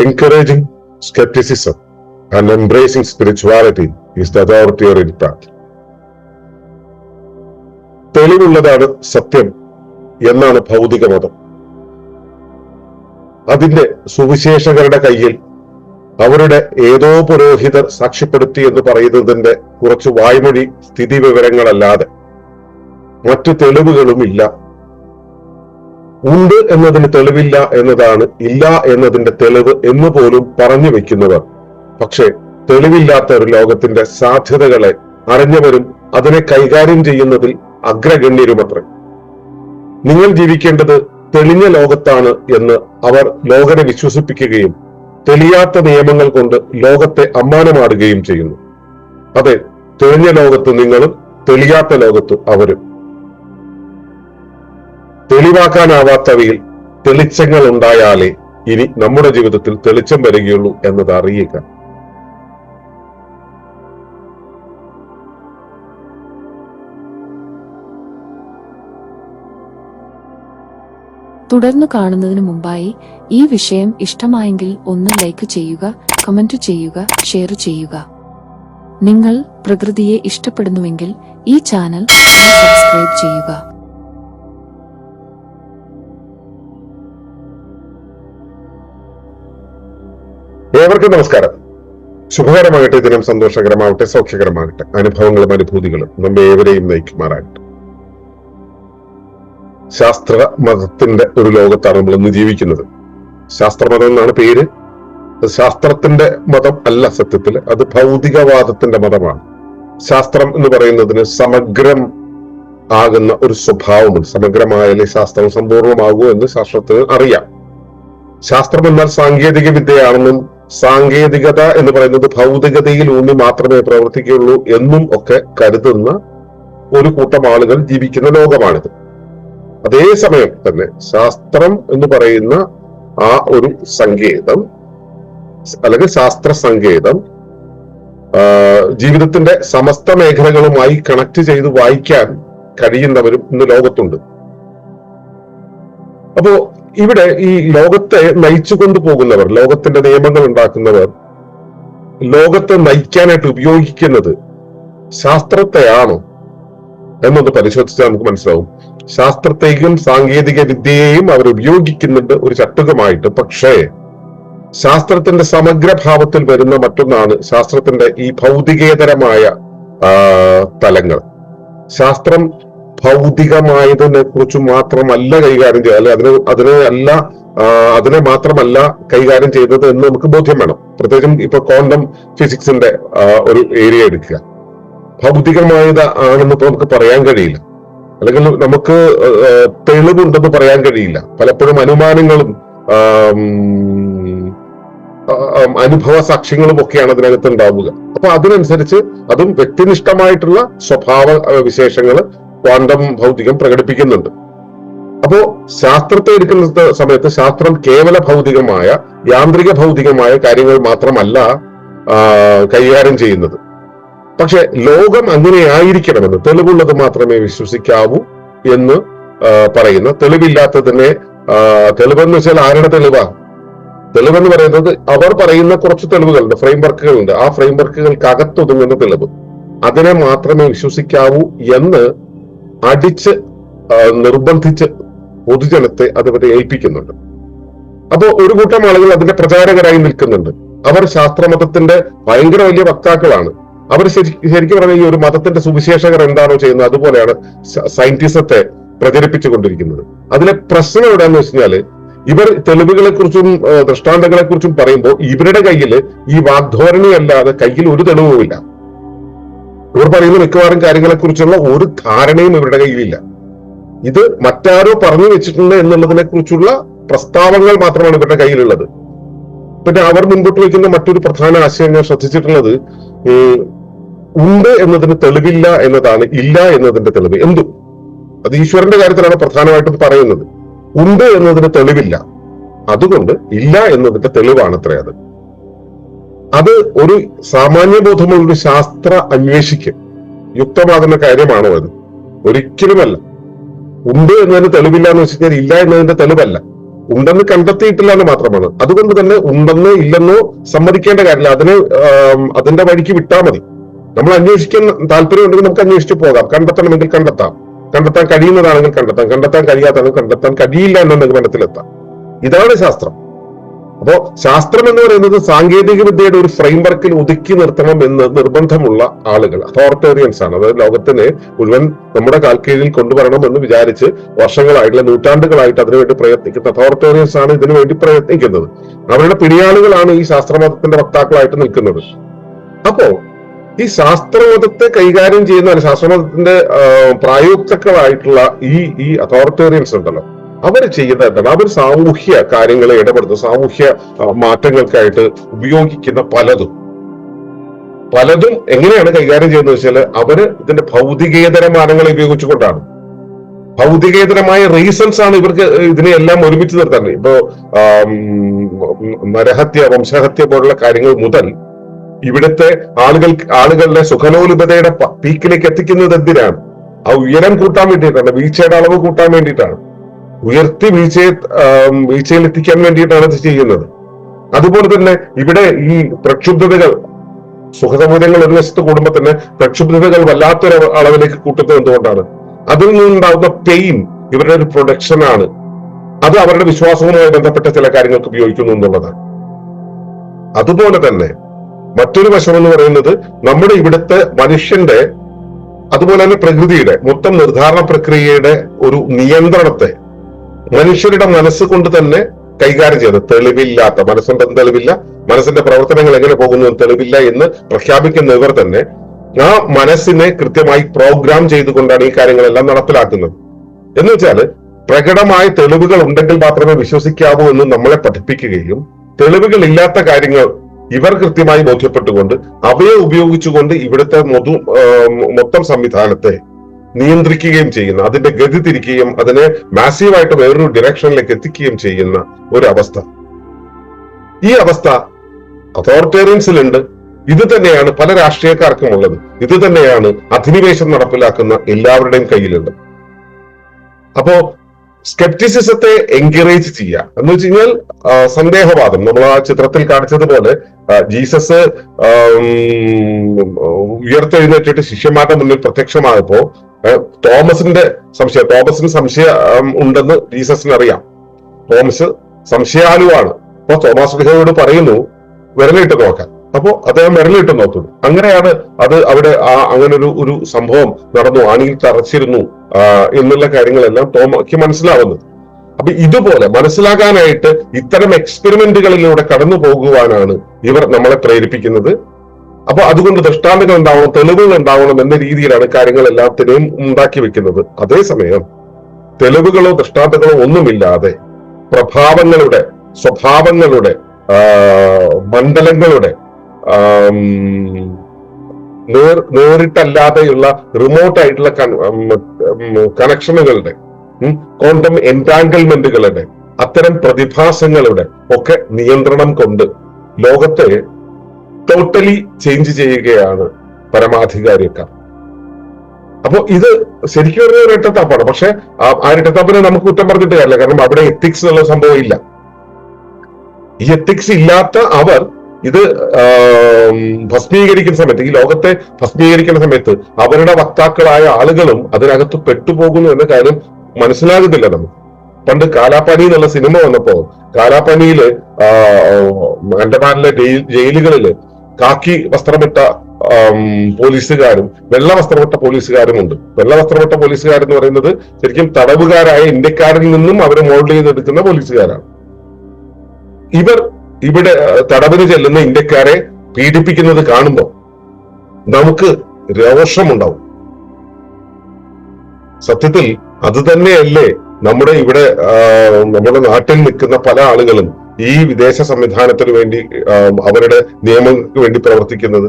Encouraging skepticism and embracing spirituality is the authoritative path. തെളിവുള്ളതാണ് സത്യം എന്നാണ് ഭൗതിക മതം അതിന്റെ സുവിശേഷകരുടെ കയ്യിൽ അവരുടെ ഏതോ പുരോഹിതർ സാക്ഷ്യപ്പെടുത്തി എന്ന് പറയുന്നതിന്റെ കുറച്ച് വായ്മൊഴി സ്ഥിതി വിവരങ്ങളല്ലാതെ മറ്റു തെളിവുകളുമില്ല ഉണ്ട് എന്നതിന് തെളിവില്ല എന്നതാണ് ഇല്ല എന്നതിന്റെ തെളിവ് എന്ന് പോലും പറഞ്ഞു വെക്കുന്നവർ പക്ഷേ തെളിവില്ലാത്ത ഒരു ലോകത്തിന്റെ സാധ്യതകളെ അറിഞ്ഞവരും അതിനെ കൈകാര്യം ചെയ്യുന്നതിൽ അഗ്രഗണ്യരുമത്രേ. നിങ്ങൾ ജീവിക്കേണ്ടത് തെളിഞ്ഞ ലോകത്താണ് എന്ന് അവർ ലോകനെ വിശ്വസിപ്പിക്കുകയും തെളിയാത്ത നിയമങ്ങൾ കൊണ്ട് ലോകത്തെ അമ്മാനമാടുകയും ചെയ്യുന്നു. അതെ തെളിഞ്ഞ ലോകത്ത് നിങ്ങളും തെളിയാത്ത ലോകത്ത് അവരും. തെളിവാക്കാനാവാത്തവയിൽ തെളിച്ചങ്ങൾ ഉണ്ടായാലേ ഇനി നമ്മുടെ ജീവിതത്തിൽ തെളിച്ചം വരികയുള്ളൂ എന്നത് അറിയുക. തുടർന്ന് കാണുന്നതിന് മുമ്പായി ഈ വിഷയം ഇഷ്ടമായെങ്കിൽ ഒന്ന് ലൈക്ക് ചെയ്യുക കമന്റ് ചെയ്യുക ഷെയർ ചെയ്യുക. നിങ്ങൾ പ്രകൃതിയെ ഇഷ്ടപ്പെടുന്നുവെങ്കിൽ ഈ ചാനൽ സബ്സ്ക്രൈബ് ചെയ്യുക. ഏവർക്കും നമസ്കാരം. ശുഭകരമാകട്ടെ ദിനം സന്തോഷകരമാകട്ടെ സൗഖ്യകരമാകട്ടെ അനുഭവങ്ങളും അനുഭൂതികളും നമ്മെ ഏവരെയും നയിക്കുമാറാകട്ടെ. ശാസ്ത്ര മതത്തിന്റെ ഒരു ലോകത്താണ് നമ്മൾ ഇന്ന് ജീവിക്കുന്നത്. ശാസ്ത്രമതം എന്നാണ് പേര്. ശാസ്ത്രത്തിന്റെ മതം അല്ല സത്യത്തിൽ അത് ഭൗതികവാദത്തിന്റെ മതമാണ്. ശാസ്ത്രം എന്ന് പറയുന്നതിന് സമഗ്രം ആകുന്ന ഒരു സ്വഭാവമുണ്ട്. സമഗ്രമായാലേ ശാസ്ത്രം സമ്പൂർണമാകൂ എന്ന് ശാസ്ത്രത്തിന് അറിയാം. ശാസ്ത്രം എന്നാൽ സാങ്കേതിക വിദ്യയാണെന്നും സാങ്കേതികത എന്ന് പറയുന്നത് ഭൗതികതയിൽ ഊന്നി മാത്രമേ പ്രവർത്തിക്കുകയുള്ളൂ എന്നും ഒക്കെ കരുതുന്ന ഒരു കൂട്ടം ആളുകൾ ജീവിക്കുന്ന ലോകമാണിത്. അതേസമയം തന്നെ ശാസ്ത്രം എന്ന് പറയുന്ന ആ ഒരു സങ്കേതം അല്ലെങ്കിൽ ശാസ്ത്ര സങ്കേതം ജീവിതത്തിന്റെ സമസ്ത മേഖലകളുമായി കണക്ട് ചെയ്ത് വായിക്കാൻ കഴിയുന്നവരും ഇന്ന് ലോകത്തുണ്ട്. അപ്പോ ഇവിടെ ഈ ലോകത്തെ നയിച്ചു കൊണ്ടുപോകുന്നവർ ലോകത്തിന്റെ നിയമങ്ങൾ ഉണ്ടാക്കുന്നവർ ലോകത്തെ നയിക്കാനായിട്ട് ഉപയോഗിക്കുന്നത് ശാസ്ത്രത്തെയാണോ എന്നൊന്ന് പരിശോധിച്ചാൽ നമുക്ക് മനസ്സിലാവും. ശാസ്ത്രത്തെയും സാങ്കേതിക വിദ്യയെയും അവർ ഉപയോഗിക്കുന്നുണ്ട് ഒരു ചട്ടുകമായിട്ട്. പക്ഷേ ശാസ്ത്രത്തിന്റെ സമഗ്രഭാവത്തിൽ വരുന്ന മറ്റൊന്നാണ് ശാസ്ത്രത്തിന്റെ ഈ ഭൗതികേതരമായ തലങ്ങൾ. ശാസ്ത്രം ഭൗതികമായതിനെ കുറിച്ച് മാത്രമല്ല കൈകാര്യം ചെയ്യുക. അല്ലെ? അതിന് അതിനെ അല്ല അതിനെ മാത്രമല്ല കൈകാര്യം ചെയ്തത് എന്ന് നമുക്ക് ബോധ്യം വേണം. പ്രത്യേകിച്ചും ഇപ്പൊ ക്വാണ്ടം ഫിസിക്സിന്റെ ഒരു ഏരിയ എടുക്കുക. ഭൗതികമായത് ആണെന്ന് ഇപ്പൊ നമുക്ക് പറയാൻ കഴിയില്ല. അല്ലെങ്കിൽ നമുക്ക് തെളിവുണ്ടെന്ന് പറയാൻ കഴിയില്ല. പലപ്പോഴും അനുമാനങ്ങളും അനുഭവ സാക്ഷ്യങ്ങളും ഒക്കെയാണ് അതിനകത്ത് ഉണ്ടാവുക. അപ്പൊ അതിനനുസരിച്ച് അതും വ്യക്തിനിഷ്ഠമായിട്ടുള്ള സ്വഭാവ ആ, വിശേഷങ്ങൾ ക്വാണ്ടം ഭൗതികം പ്രകടിപ്പിക്കുന്നുണ്ട്. അപ്പോ ശാസ്ത്രത്തെ എടുക്കുന്ന സമയത്ത് ശാസ്ത്രം കേവല ഭൗതികമായ യാന്ത്രിക ഭൗതികമായ കാര്യങ്ങൾ മാത്രമല്ല കൈകാര്യം ചെയ്യുന്നത്. പക്ഷെ ലോകം അങ്ങനെ ആയിരിക്കണമെന്ന് തെളിവുള്ളത് മാത്രമേ വിശ്വസിക്കാവൂ എന്ന് പറയുന്ന. തെളിവില്ലാത്തതിനെ തെളിവെന്ന് വെച്ചാൽ ആരുടെ തെളിവാ? തെളിവെന്ന് പറയുന്നത് അവർ പറയുന്ന കുറച്ച് തെളിവുകളുണ്ട് ഫ്രെയിം വർക്കുകളുണ്ട് ആ ഫ്രെയിം വർക്കുകൾക്ക് അകത്തൊതുങ്ങുന്ന തെളിവ്. അതിനെ മാത്രമേ വിശ്വസിക്കാവൂ എന്ന് അടിച്ച് നിർബന്ധിച്ച് പൊതുജനത്തെ അതുവരെ ഏൽപ്പിക്കുന്നുണ്ട്. അപ്പോ ഒരു കൂട്ടം ആളുകൾ അതിന്റെ പ്രചാരകരായി നിൽക്കുന്നുണ്ട്. അവർ ശാസ്ത്രമതത്തിന്റെ ഭയങ്കര വലിയ വക്താക്കളാണ്. അവർ ശരി ശരിക്കും പറഞ്ഞാൽ ഈ ഒരു മതത്തിന്റെ സുവിശേഷകർ എന്താണോ ചെയ്യുന്നത് അതുപോലെയാണ് സയന്റിസത്തെ പ്രചരിപ്പിച്ചുകൊണ്ടിരിക്കുന്നത്. അതിലെ പ്രശ്നം എവിടെയാന്ന് വെച്ച് കഴിഞ്ഞാൽ ഇവർ തെളിവുകളെ കുറിച്ചും ദൃഷ്ടാന്തങ്ങളെ കുറിച്ചും പറയുമ്പോൾ ഇവരുടെ കയ്യിൽ ഈ വാഗ്ധോരണി അല്ലാതെ കയ്യിൽ ഒരു തെളിവുമില്ല. ഇവർ പറയുന്ന മിക്കവാറും കാര്യങ്ങളെ കുറിച്ചുള്ള ഒരു ധാരണയും ഇവരുടെ കയ്യിലില്ല. ഇത് മറ്റാരോ പറഞ്ഞു വെച്ചിട്ടുണ്ട് എന്നുള്ളതിനെ കുറിച്ചുള്ള പ്രസ്താവങ്ങൾ മാത്രമാണ് ഇവരുടെ കയ്യിലുള്ളത്. പിന്നെ അവർ മുൻപോട്ട് വയ്ക്കുന്ന മറ്റൊരു പ്രധാന ആശയം ഞാൻ ശ്രദ്ധിച്ചിട്ടുള്ളത് ഉണ്ട് എന്നതിന് തെളിവില്ല എന്നതാണ് ഇല്ല എന്നതിന്റെ തെളിവ്. എന്തും. അത് ഈശ്വരന്റെ കാര്യത്തിലാണ് പ്രധാനമായിട്ടും പറയുന്നത്. ഉണ്ട് എന്നതിന് തെളിവില്ല. അതുകൊണ്ട് ഇല്ല എന്നതിന്റെ തെളിവാണ് അത്രേ അത്. അത് ഒരു സാമാന്യ ബോധമുള്ള ഒരു ശാസ്ത്ര അന്വേഷിക്ക് യുക്തമാകുന്ന കാര്യമാണോ അത്? ഒരിക്കലുമല്ല. ഉണ്ട് എന്നതിന് തെളിവില്ല എന്ന് വെച്ച് കഴിഞ്ഞാൽ ഇല്ല എന്നതിന്റെ തെളിവല്ല. ഉണ്ടെന്ന് കണ്ടെത്തിയിട്ടില്ല എന്ന് മാത്രമാണ്. അതുകൊണ്ട് തന്നെ ഉണ്ടെന്നോ ഇല്ലെന്നോ സമ്മതിക്കേണ്ട കാര്യമില്ല. അതിന് അതിന്റെ വഴിക്ക് വിട്ടാൽ മതി. നമ്മൾ അന്വേഷിക്കാൻ താല്പര്യമുണ്ടെങ്കിൽ നമുക്ക് അന്വേഷിച്ചു പോകാം. കണ്ടെത്തണമെങ്കിൽ കണ്ടെത്താം. കണ്ടെത്താൻ കഴിയുന്നതാണെങ്കിൽ കണ്ടെത്താം. കണ്ടെത്താൻ കഴിയാത്തതാണെങ്കിൽ കണ്ടെത്താൻ കഴിയില്ല എന്ന നിഗമനത്തിലെത്താം ഇതാണ് ശാസ്ത്രം. അപ്പോ ശാസ്ത്രം എന്ന് പറയുന്നത് സാങ്കേതിക വിദ്യയുടെ ഒരു ഫ്രെയിംവർക്കിൽ ഒതുക്കി നിർത്തണം എന്ന് നിർബന്ധമുള്ള ആളുകൾ അതോറിറ്റേറിയൻസ് ആണ്. അതായത് ലോകത്തിനെ മുഴുവൻ നമ്മുടെ കാൽക്കീഴിൽ കൊണ്ടുവരണം എന്ന് വിചാരിച്ച് വർഷങ്ങളായിട്ടുള്ള നൂറ്റാണ്ടുകളായിട്ട് അതിനുവേണ്ടി പ്രയത്നിക്കുന്ന അതോറിറ്റേറിയൻസ് ആണ് ഇതിനു വേണ്ടി പ്രയത്നിക്കുന്നത്. അവരുടെ പിടിയാളുകളാണ് ഈ ശാസ്ത്രമതത്തിന്റെ വക്താക്കളായിട്ട് നിൽക്കുന്നത്. അപ്പോ ഈ ശാസ്ത്രമതത്തെ കൈകാര്യം ചെയ്യുന്ന ശാസ്ത്രമതത്തിന്റെ പ്രായോക്തക്കളായിട്ടുള്ള ഈ ഈ അതോറിറ്റേറിയൻസ് ഉണ്ടല്ലോ. അവർ ചെയ്യുന്ന എന്താണ്? അവർ സാമൂഹ്യ കാര്യങ്ങളെ ഇടപെടുന്ന സാമൂഹ്യ മാറ്റങ്ങൾക്കായിട്ട് ഉപയോഗിക്കുന്ന പലതും. പലതും എങ്ങനെയാണ് കൈകാര്യം ചെയ്യുന്നത് വെച്ചാൽ അവർ ഇതിന്റെ ഭൗതികേതര മാനങ്ങളെ ഉപയോഗിച്ചുകൊണ്ടാണ്. ഭൗതികേതരമായ റീസൺസ് ആണ് ഇവർക്ക് ഇതിനെ എല്ലാം ഒരുമിച്ച് നിർത്താൻ ഇപ്പോ നരഹത്യ വംശഹത്യ പോലുള്ള കാര്യങ്ങൾ മുതൽ ഇവിടുത്തെ ആളുകൾ ആളുകളുടെ സുഖലോലുപതയുടെ പീക്കിലേക്ക് എത്തിക്കുന്നത് എന്തിനാണ്? ആ ഉയരം കൂട്ടാൻ വേണ്ടിയിട്ടാണ് വീഴ്ചയുടെ അളവ് കൂട്ടാൻ വേണ്ടിയിട്ടാണ്. ഉയർത്തി വീഴ്ചയെ വീഴ്ചയിൽ എത്തിക്കാൻ വേണ്ടിയിട്ടാണ് അത് ചെയ്യുന്നത് അതുപോലെ തന്നെ ഇവിടെ ഈ പ്രക്ഷുബ്ധതകൾ സുഖസൗകര്യങ്ങൾ ഒരു വശത്ത് കൂടുമ്പോൾ തന്നെ പ്രക്ഷുബ്ധതകൾ വല്ലാത്തൊരു അളവിലേക്ക് കൂട്ടുന്നത് എന്തുകൊണ്ടാണ്? അതിൽ നിന്നുണ്ടാകുന്ന പെയിൻ ഇവരുടെ ഒരു പ്രൊഡക്ഷൻ ആണ്. അത് അവരുടെ വിശ്വാസവുമായി ബന്ധപ്പെട്ട ചില കാര്യങ്ങൾക്ക് ഉപയോഗിക്കുന്നു എന്നുള്ളതാണ്. അതുപോലെ തന്നെ മറ്റൊരു വശം എന്ന് പറയുന്നത് നമ്മുടെ ഇവിടുത്തെ മനുഷ്യന്റെ അതുപോലെ തന്നെ പ്രകൃതിയുടെ മൊത്തം നിർദ്ധാരണ പ്രക്രിയയുടെ ഒരു നിയന്ത്രണത്തെ മനുഷ്യരുടെ മനസ്സ് കൊണ്ട് തന്നെ കൈകാര്യം ചെയ്ത്. തെളിവില്ലാത്ത മനസ്സിന്റെ തെളിവില്ല. മനസ്സിന്റെ പ്രവർത്തനങ്ങൾ എങ്ങനെ പോകുന്നു തെളിവില്ല എന്ന് പ്രഖ്യാപിക്കുന്ന ഇവർ തന്നെ ആ മനസ്സിനെ കൃത്യമായി പ്രോഗ്രാം ചെയ്തുകൊണ്ടാണ് ഈ കാര്യങ്ങളെല്ലാം നടപ്പിലാക്കുന്നത്. എന്ന് വെച്ചാൽ പ്രകടമായ തെളിവുകൾ ഉണ്ടെങ്കിൽ മാത്രമേ വിശ്വസിക്കാവൂ എന്ന് നമ്മളെ പഠിപ്പിക്കുകയും തെളിവുകൾ ഇല്ലാത്ത കാര്യങ്ങൾ ഇവർ കൃത്യമായി ബോധ്യപ്പെട്ടുകൊണ്ട് അവയെ ഉപയോഗിച്ചുകൊണ്ട് ഇവിടുത്തെ മൊതു മൊത്തം സംവിധാനത്തെ നിയന്ത്രിക്കുകയും ചെയ്യുന്ന അതിന്റെ ഗതി തിരിക്കുകയും അതിനെ മാസീവായിട്ട് വേറൊരു ഡിറക്ഷനിലേക്ക് എത്തിക്കുകയും ചെയ്യുന്ന ഒരു അവസ്ഥ ഈ അവസ്ഥ അതോറിറ്റേറിയൻസിലുണ്ട് ഇത് തന്നെയാണ് പല രാഷ്ട്രീയക്കാർക്കും ഉള്ളത്. ഇത് തന്നെയാണ് അധിനിവേശം നടപ്പിലാക്കുന്ന എല്ലാവരുടെയും കയ്യിലുണ്ട്. അപ്പോ സ്കെപ്റ്റിസിസത്തെ എൻകറേജ് ചെയ്യുക എന്ന് വെച്ച് കഴിഞ്ഞാൽ സന്ദേഹവാദം. നമ്മൾ ആ ചിത്രത്തിൽ കാണിച്ചതുപോലെ ജീസസ് ഉയർത്തെഴുന്നേറ്റിട്ട് ശിഷ്യന്മാരുടെ മുന്നിൽ പ്രത്യക്ഷമായപ്പോ തോമസിന്റെ സംശയം തോമസിന് സംശയം ഉണ്ടെന്ന് ജീസസിന് അറിയാം തോമസ് സംശയാലുവാണ്. അപ്പൊ തോമസ് ഗ്രഹയോട് പറയുന്നു വിരലിട്ട് നോക്കാൻ. അപ്പോ അദ്ദേഹം വിരലിട്ട് നോക്കുന്നു അങ്ങനെയാണ് അത് അവിടെ ആ അങ്ങനെ ഒരു ഒരു സംഭവം നടന്നു. ആണിയിൽ തറച്ചിരുന്നു എന്നുള്ള കാര്യങ്ങളെല്ലാം തോമയ്ക്ക് മനസ്സിലാവുന്നത്. അപ്പൊ ഇതുപോലെ മനസ്സിലാകാനായിട്ട് ഇത്തരം എക്സ്പെരിമെന്റുകളിലൂടെ കടന്നു പോകുവാനാണ് ഇവർ നമ്മളെ പ്രേരിപ്പിക്കുന്നത്. അപ്പൊ അതുകൊണ്ട് ദൃഷ്ടാന്തങ്ങൾ ഉണ്ടാവണം തെളിവുകൾ ഉണ്ടാവണം എന്ന രീതിയിലാണ് കാര്യങ്ങൾ എല്ലാത്തിനെയും ഉണ്ടാക്കി വെക്കുന്നത്. അതേസമയം തെളിവുകളോ ദൃഷ്ടാന്തങ്ങളോ ഒന്നുമില്ലാതെ പ്രഭാവങ്ങളുടെ സ്വഭാവങ്ങളുടെ മണ്ഡലങ്ങളുടെ നേരിട്ടല്ലാതെയുള്ള റിമോട്ട് ആയിട്ടുള്ള കണക്ഷനുകളുടെ ക്വാണ്ടം എന്റാങ്കിൾമെന്റുകളുടെ അത്തരം പ്രതിഭാസങ്ങളുടെ ഒക്കെ നിയന്ത്രണം കൊണ്ട് ലോകത്തെ ടോട്ടലി ചേഞ്ച് ചെയ്യുകയാണ് പരമാധികാരിക്കാർ അപ്പോ ഇത് ശരിക്കും പറഞ്ഞ ഒരു എട്ടത്താപ്പാണ് പക്ഷെ ആ- ഇരട്ടത്താപ്പിനെ നമുക്ക് കുറ്റം പറഞ്ഞിട്ട് കാര്യമില്ല. കാരണം അവിടെ എത്തിക്സ് എന്നുള്ള സംഭവം ഇല്ല. ഈ എത്തിക്സ് ഇല്ലാത്ത അവർ ഇത് ഭസ്മീകരിക്കുന്ന സമയത്ത് ഈ ലോകത്തെ ഭസ്മീകരിക്കുന്ന സമയത്ത് അവരുടെ വക്താക്കളായ ആളുകളും അതിനകത്ത് പെട്ടുപോകുന്നു എന്ന കാര്യം മനസ്സിലാകുന്നില്ല നമുക്ക്. പണ്ട് കാലാപ്പനി എന്നുള്ള സിനിമ വന്നപ്പോ കാലാപ്പനിയിൽ അണ്ടമാനിലെ ജയിലുകളിൽ കാക്കി വസ്ത്രമിട്ട പോലീസുകാരും വെള്ള വസ്ത്രമിട്ട പോലീസുകാരും ഉണ്ട് വെള്ള വസ്ത്രമിട്ട പോലീസുകാരെന്ന് പറയുന്നത് ശരിക്കും തടവുകാരായ ഇന്ത്യക്കാരിൽ നിന്നും അവരെ മോൾഡ് ചെയ്തെടുക്കുന്ന പോലീസുകാരാണ്. ഇവർ ഇവിടെ തടവിന് ചെല്ലുന്ന ഇന്ത്യക്കാരെ പീഡിപ്പിക്കുന്നത് കാണുമ്പോൾ നമുക്ക് രോഷമുണ്ടാവും. സത്യത്തിൽ അത് തന്നെയല്ലേ നമ്മുടെ ഇവിടെ നമ്മുടെ നാട്ടിൽ നിൽക്കുന്ന പല ആളുകളും ഈ വിദേശ സംവിധാനത്തിന് വേണ്ടി അവരുടെ നിയമങ്ങൾക്ക് വേണ്ടി പ്രവർത്തിക്കുന്നത്?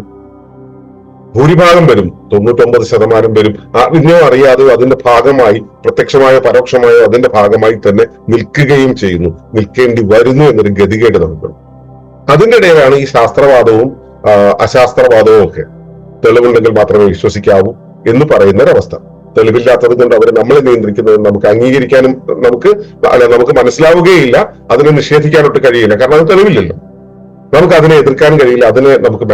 ഭൂരിഭാഗം വരും. തൊണ്ണൂറ്റൊമ്പത് ശതമാനം വരും. അറിഞ്ഞോ അറിയാതെയോ അതിന്റെ ഭാഗമായി പ്രത്യക്ഷമായോ പരോക്ഷമായോ അതിന്റെ ഭാഗമായി തന്നെ നിൽക്കുകയും ചെയ്യുന്നു. നിൽക്കേണ്ടി വരുന്നു എന്നൊരു ഗതികേട് നമുക്കുണ്ട് അതിന്റെ ഇടയിലാണ് ഈ ശാസ്ത്രവാദവും അശാസ്ത്രവാദവും ഒക്കെ. തെളിവുണ്ടെങ്കിൽ മാത്രമേ വിശ്വസിക്കാവൂ എന്ന് പറയുന്ന ഒരവസ്ഥ തെളിവില്ലാത്തത് കൊണ്ട് അവരെ നമ്മളെ നിയന്ത്രിക്കുന്നത് നമുക്ക് അംഗീകരിക്കാനും നമുക്ക് അല്ല നമുക്ക് മനസ്സിലാവുകയില്ല. അതിനെ നിഷേധിക്കാനൊട്ട് കഴിയില്ല. കാരണം അത് തെളിവില്ലല്ലോ. നമുക്ക് അതിനെ എതിർക്കാൻ കഴിയില്ല. അതിനെ നമുക്ക്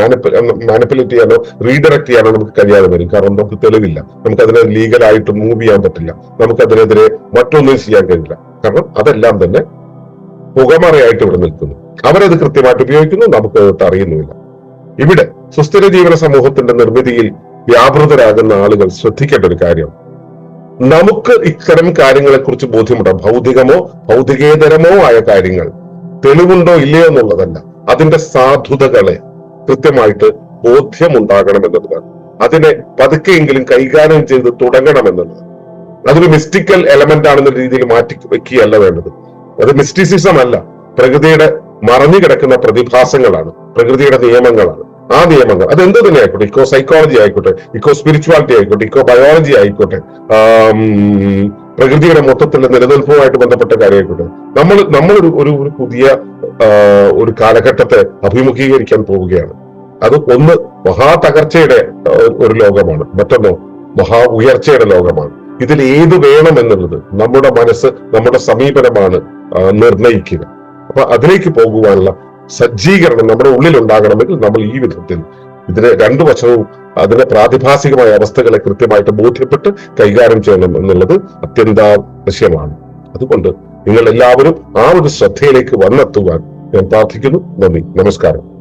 മാനിപ്പുലേറ്റ് ചെയ്യാനോ റീഡയറക്ട് ചെയ്യാനോ നമുക്ക് കഴിയാതെ വരും. കാരണം നമുക്ക് തെളിവില്ല. നമുക്ക് അതിനെ ലീഗലായിട്ട് മൂവ് ചെയ്യാൻ പറ്റില്ല. നമുക്ക് അതിനെതിരെ മറ്റൊന്നും ചെയ്യാൻ കഴിയില്ല. കാരണം അതെല്ലാം തന്നെ പുകമറയായിട്ട് ഇവിടെ നിൽക്കുന്നു. അവരത് കൃത്യമായിട്ട് ഉപയോഗിക്കുന്നു. നമുക്ക് അറിയുന്നുമില്ല. ഇവിടെ സുസ്ഥിര ജീവന സമൂഹത്തിന്റെ നിർമ്മിതിയിൽ വ്യാപൃതരാകുന്ന ആളുകൾ ശ്രദ്ധിക്കേണ്ട ഒരു കാര്യം. നമുക്ക് ഇത്തരം കാര്യങ്ങളെ കുറിച്ച് ബോധ്യമുണ്ടാകും ഭൗതികമോ ഭൗതികേതരമോ ആയ കാര്യങ്ങൾ തെളിവുണ്ടോ ഇല്ലയോ എന്നുള്ളതല്ല. അതിന്റെ സാധുതകളെ കൃത്യമായിട്ട് ബോധ്യമുണ്ടാകണമെന്നുള്ളതാണ്. അതിനെ പതുക്കെയെങ്കിലും കൈകാര്യം ചെയ്ത് തുടങ്ങണമെന്നുള്ളത് അതൊരു മിസ്റ്റിക്കൽ എലമെന്റ് ആണെന്ന രീതിയിൽ മാറ്റി വെക്കുകയല്ല വേണ്ടത്. അത് മിസ്റ്റിസിസം അല്ല. പ്രകൃതിയുടെ മറഞ്ഞു കിടക്കുന്ന പ്രതിഭാസങ്ങളാണ്. പ്രകൃതിയുടെ നിയമങ്ങളാണ്. ആ നിയമങ്ങൾ അത് എന്ത് തന്നെ ആയിക്കോട്ടെ ഇക്കോ സൈക്കോളജി ആയിക്കോട്ടെ ഇക്കോ സ്പിരിച്വാലിറ്റി ആയിക്കോട്ടെ ഇക്കോ ബയോളജി ആയിക്കോട്ടെ പ്രകൃതിയുടെ മൊത്തത്തിലുള്ള നിലനിൽപ്പുമായിട്ട് ബന്ധപ്പെട്ട കാര്യമായിക്കോട്ടെ നമ്മൾ നമ്മൾ ഒരു ഒരു പുതിയ ഒരു കാലഘട്ടത്തെ അഭിമുഖീകരിക്കാൻ പോവുകയാണ്. അത് ഒന്ന് മഹാ തകർച്ചയുടെ ഒരു ലോകമാണ്. മറ്റൊന്നോ മഹാ ഉയർച്ചയുടെ ലോകമാണ്. ഇതിൽ ഏത് വേണം എന്നുള്ളത് നമ്മുടെ മനസ്സ് നമ്മുടെ സമീപനമാണ് നിർണയിക്കുക അപ്പൊ അതിലേക്ക് പോകുവാനുള്ള സജ്ജീകരണം നമ്മുടെ ഉള്ളിൽ ഉണ്ടാകണമെങ്കിൽ നമ്മൾ ഈ വിധത്തിൽ ഇതിനെ രണ്ടു വശവും അതിന്റെ പ്രാതിഭാസികമായ അവസ്ഥകളെ കൃത്യമായിട്ട് ബോധ്യപ്പെട്ട് കൈകാര്യം ചെയ്യണം എന്നുള്ളത് അത്യന്താവശ്യമാണ് അതുകൊണ്ട് നിങ്ങൾ എല്ലാവരും ആ ഒരു ശ്രദ്ധയിലേക്ക് വന്നെത്തുവാൻ ഞാൻ പ്രാർത്ഥിക്കുന്നു. നന്ദി. നമസ്കാരം.